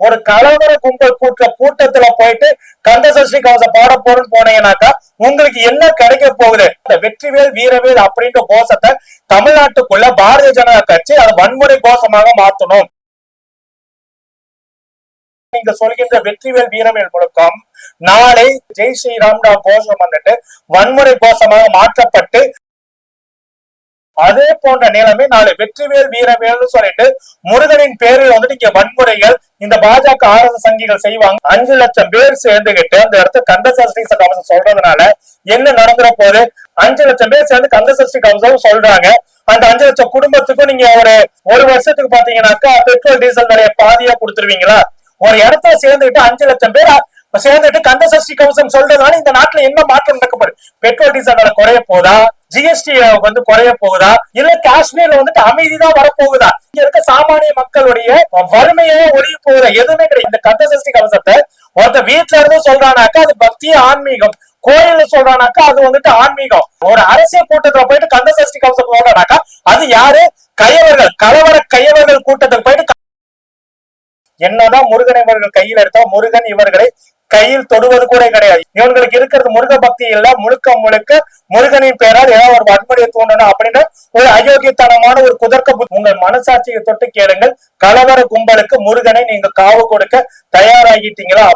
ஒரு கலவர கும்பல் கூட்ட கூட்டத்துல போயிட்டு கந்தசஷ்டி கவசம் பாட போறேன்னு போனீங்கன்னாக்கா உங்களுக்கு என்ன கிடைக்க போகுது? இந்த வெற்றிவேல் வீரவேல் அப்படின்ற கோஷத்தை தமிழ்நாட்டுக்குள்ள பாரதிய ஜனதா கட்சி அதை வன்முறை கோஷமாக மாத்தணும். நீங்க சொல்கின்ற வெற்றிவேல் வீரவேல் முழக்கம் நாளை ஜெய் ஸ்ரீராம்டா கோஷம் வந்துட்டு வன்முறை கோஷமாக மாற்றப்பட்டு அதே போன்ற நிலைமை நாளை வெற்றிவேல் வீரவேல்னு சொல்லிட்டு முருகனின் பேரில் வந்துட்டு இங்க வன்முறைகள் இந்த பாஜக ஆர்எஸ் சங்கிகள் செய்வாங்க. அஞ்சு லட்சம் பேர் சேர்ந்துகிட்டு அந்த இடத்த கந்தசஷ்டி கவசம் சொல்றதுனால என்ன நடந்துற போது அஞ்சு லட்சம் பேர் சேர்ந்து கந்த சஷ்டி கவசம் சொல்றாங்க. அந்த அஞ்சு லட்சம் குடும்பத்துக்கும் நீங்க ஒரு ஒரு வருஷத்துக்கு பாத்தீங்கன்னாக்கா பெட்ரோல் டீசல் விலைய பாதியா கொடுத்துருவீங்களா? ஒரு இடத்துல சேர்ந்துகிட்டு அஞ்சு லட்சம் பேர் சேர்ந்துட்டு கந்தசஷ்டி கவசம் சொல்றதுனால இந்த நாட்டுல என்ன மாற்றம் நடக்க போகுது? பெட்ரோல் டீசல் விலை குறைய போதா? ஜிஎஸ்டி வந்து குறைய போகுதா? இல்ல காஷ்மீர்ல வந்துட்டு அமைதி தான் வரப்போகுதா? இங்க இருக்க சாமானிய மக்களுடைய வறுமையே ஒழிய போகுதா? எதுவுமே கிடையாது. இந்த கந்த சஷ்டி கவசத்தை ஒருத்த வீட்டுல இருந்து சொல்றானாக்கா அது பக்தி ஆன்மீகம். கோயில்ல சொல்றானாக்கா அது வந்துட்டு ஆன்மீகம். ஒரு அரசியல் கூட்டத்துல போயிட்டு கந்த சஷ்டி கவசம் சொல்றானாக்கா அது யாரு? கையவர்கள். கலவர கையவர்கள் கூட்டத்துக்கு போயிட்டு என்னதான் முருகன் இவர்கள் கையில் எடுத்தோம் முருகன் இவர்களை கையில் தொடுவது கூட கிடையாது. இவங்களுக்கு இருக்கிறது முருக பக்தி இல்ல முழுக்க முழுக்க முருகனின் பெயரால் ஏதாவது ஒரு வன்முறையை தூண்டணும் அப்படின்னு ஒரு அயோக்கியத்தனமான ஒரு குதர்க்க உங்கள் மனசாட்சியை தொட்டு கேளுங்கள். கலவர கும்பலுக்கு முருகனை நீங்க காவு கொடுக்க தயாராகிட்டீங்களா?